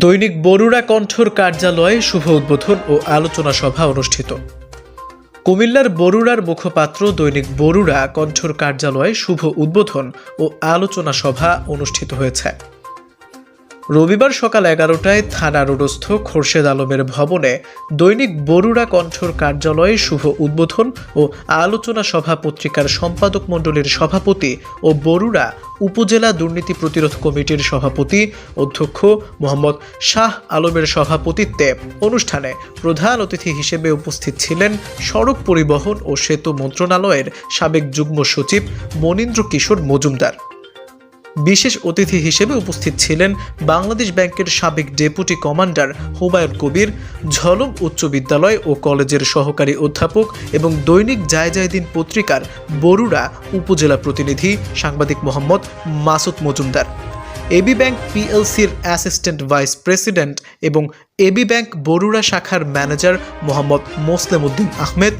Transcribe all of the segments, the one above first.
দৈনিক বরুড়া কণ্ঠর কার্যালয়ে শুভ উদ্বোধন ও আলোচনা সভা অনুষ্ঠিত। কুমিল্লার বরুড়ার মুখপাত্র দৈনিক বরুড়া কণ্ঠর কার্যালয়ে শুভ উদ্বোধন ও আলোচনা সভা অনুষ্ঠিত হয়েছে। রবিবার সকাল এগারোটায় থানা রোডস্থ খোরশেদ আলমের ভবনে দৈনিক বরুড়া কণ্ঠর কার্যালয়ে শুভ উদ্বোধন ও আলোচনা সভা পত্রিকার সম্পাদক মণ্ডলীর সভাপতি ও বরুড়া উপজেলা দুর্নীতি প্রতিরোধ কমিটির সভাপতি অধ্যক্ষ মোহাম্মদ শাহ আলমের সভাপতিত্বে অনুষ্ঠানে প্রধান অতিথি হিসেবে উপস্থিত ছিলেন সড়ক পরিবহন ও সেতু মন্ত্রণালয়ের সাবেক যুগ্ম সচিব মনীন্দ্র কিশোর মজুমদার। বিশেষ অতিথি হিসেবে উপস্থিত ছিলেন বাংলাদেশ ব্যাংকের সাবেক ডেপুটি কমান্ডার হুমায়ুন কবির, ঝলম উচ্চ বিদ্যালয় ও কলেজের সহকারী অধ্যাপক এবং দৈনিক জায়জায়দিন পত্রিকার বরুড়া উপজেলা প্রতিনিধি সাংবাদিক মোহাম্মদ মাসুদ মজুমদার। এবি ব্যাংক পিএলসির অ্যাসিস্ট্যান্ট ভাইস প্রেসিডেন্ট এবং এবি ব্যাংক বরুড়া শাখার ম্যানেজার মোহাম্মদ মোসলেম উদ্দিন আহমেদ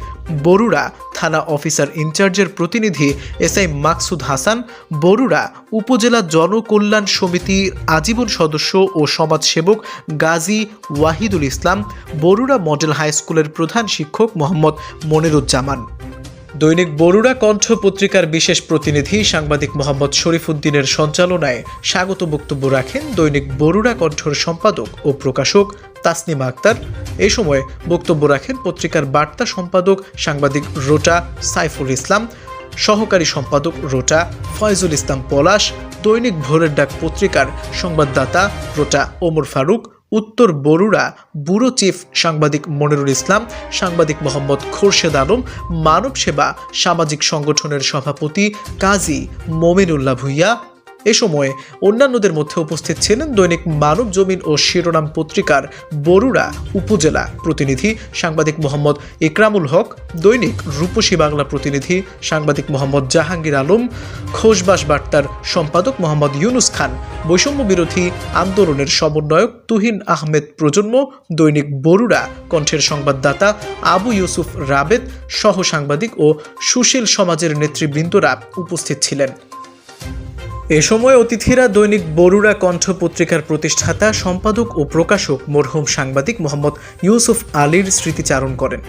বরুড়া থানা অফিসার ইনচার্জের প্রতিনিধি এস আই মাকসুদ হাসান, বরুড়া উপজেলা জনকল্যাণ সমিতির আজীবন সদস্য ও সমাজসেবক গাজী ওয়াহিদুল ইসলাম, বরুড়া মডেল হাই স্কুলের প্রধান শিক্ষক মোহাম্মদ মনিরুজ্জামান। দৈনিক বরুড়া কণ্ঠ পত্রিকার বিশেষ প্রতিনিধি সাংবাদিক মোহাম্মদ শরীফুদ্দিনের সঞ্চালনায় স্বাগত বক্তব্য রাখেন দৈনিক বরুড়া কণ্ঠর সম্পাদক ও প্রকাশক তাসনিমা আক্তার। এ সময় বক্তব্য রাখেন পত্রিকার বার্তা সম্পাদক সাংবাদিক রোটা সাইফুল ইসলাম, সহকারী সম্পাদক রোটা ফয়জুল ইসলাম পলাশ, দৈনিক ভোরের ডাক পত্রিকার সংবাদদাতা রোটা ওমর ফারুক উত্তর বরুড়া ব্যুরো চিফ সাংবাদিক মনিরুল ইসলাম, সাংবাদিক মোহাম্মদ খোরশেদ আলম, মানব সেবা, সামাজিক সংগঠনের সভাপতি কাজী মমিনুল্লাহ ভুইয়া এ সময়ে অন্যান্যদের মধ্যে উপস্থিত ছিলেন দৈনিক মানব জমিন ও শিরোনাম পত্রিকার বরুড়া উপজেলা প্রতিনিধি সাংবাদিক মোহাম্মদ ইকরামুল হক, দৈনিক রূপসী বাংলা প্রতিনিধি সাংবাদিক মোহাম্মদ জাহাঙ্গীর আলম, খোশবাস বার্তার সম্পাদক মোহাম্মদ ইউনুস খান, বৈষম্য বিরোধী আন্দোলনের সমন্বয়ক তুহিন আহমেদ প্রজন্ম, দৈনিক বরুড়া কণ্ঠের সংবাদদাতা আবু ইউসুফ রাবেদ সহ সাংবাদিক ও সুশীল সমাজের নেতৃবৃন্দরা উপস্থিত ছিলেন। এ সময় অতিথিরা দৈনিক বরুড়া কণ্ঠ পত্রিকার প্রতিষ্ঠাতা, সম্পাদক ও প্রকাশক মরহুম সাংবাদিক মোহাম্মদ ইউসুফ আলীর স্মৃতিচারণ করেন।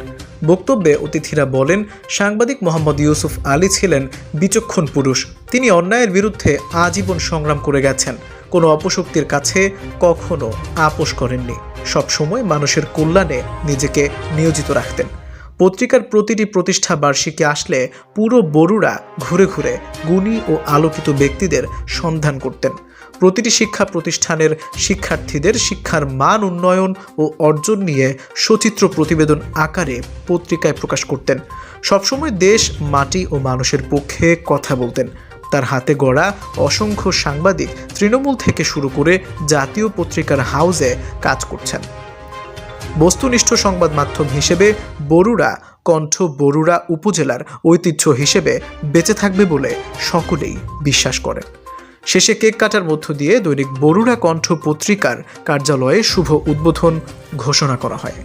বক্তব্যে অতিথিরা বলেন, সাংবাদিক মোহাম্মদ ইউসুফ আলী ছিলেন বিচক্ষণ পুরুষ। তিনি অন্যায়ের বিরুদ্ধে আজীবন সংগ্রাম করে গেছেন। কোনো অপশক্তির কাছে কখনো আপোষ করেননি। সবসময় মানুষের কল্যাণে নিজেকে নিয়োজিত রাখতেন। পত্রিকার প্রতিটি প্রতিষ্ঠা বার্ষিকী আসলে পুরো বড়ুরা ঘুরে ঘুরে গুণী ও আলোকিত ব্যক্তিদের সন্ধান করতেন। প্রতিটি শিক্ষা প্রতিষ্ঠানের শিক্ষার্থীদের শিক্ষার মান উন্নয়ন ও অর্জন নিয়ে সচিত্র প্রতিবেদন আকারে পত্রিকায় প্রকাশ করতেন। সবসময় দেশ, মাটি ও মানুষের পক্ষে কথা বলতেন। তার হাতে গড়া অসংখ্য সাংবাদিক তৃণমূল থেকে শুরু করে জাতীয় পত্রিকার হাউজে কাজ করছেন। বস্তুনিষ্ঠ সংবাদ মাধ্যম হিসেবে বরুড়া, কণ্ঠ বরুড়া উপজেলার ঐতিহ্য হিসেবে বেঁচে থাকবে বলে সকলেই বিশ্বাস করেন। শেষে কেক কাটার মধ্য দিয়ে দৈনিক বরুড়া কণ্ঠ পত্রিকার কার্যালয়ে শুভ উদ্বোধন ঘোষণা করা হয়।